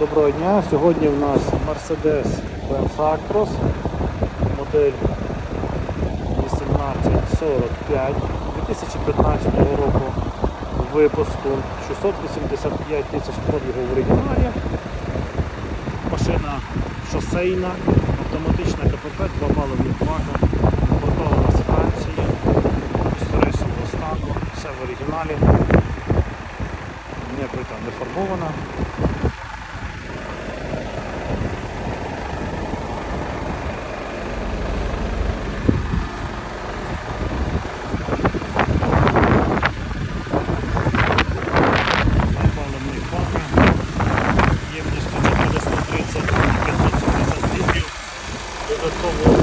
Доброго дня. Сьогодні в нас Mercedes-Benz Actros, модель 1845 2015 року випуску. 685 тисяч пробігу в оригіналі. Машина шосейна, автоматична КПП, два паливних бака, імпортована з Франції, історичного стану, все в оригіналі. Ніякої там не фарбована. Bravo.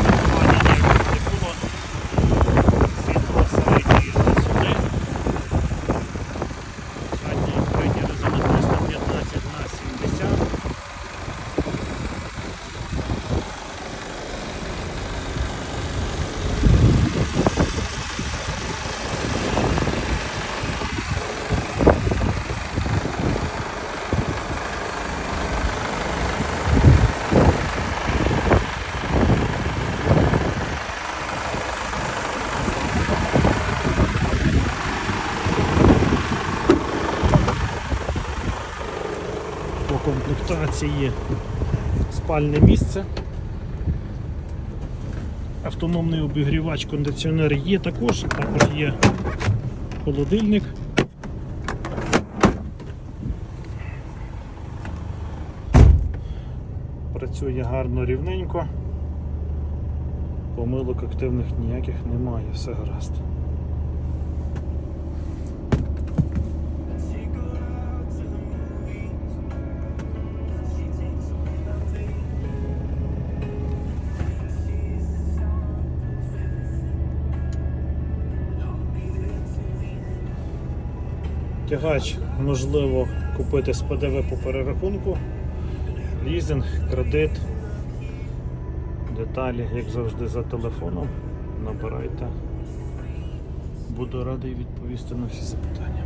По комплектації спальне місце. Автономний обігрівач, кондиціонер є також, також є холодильник. Працює гарно рівненько. Помилок активних ніяких немає, все гаразд. Тягач можливо купити з ПДВ по перерахунку, лізинг, кредит, деталі, як завжди, за телефоном. Набирайте. Буду радий відповісти на всі запитання.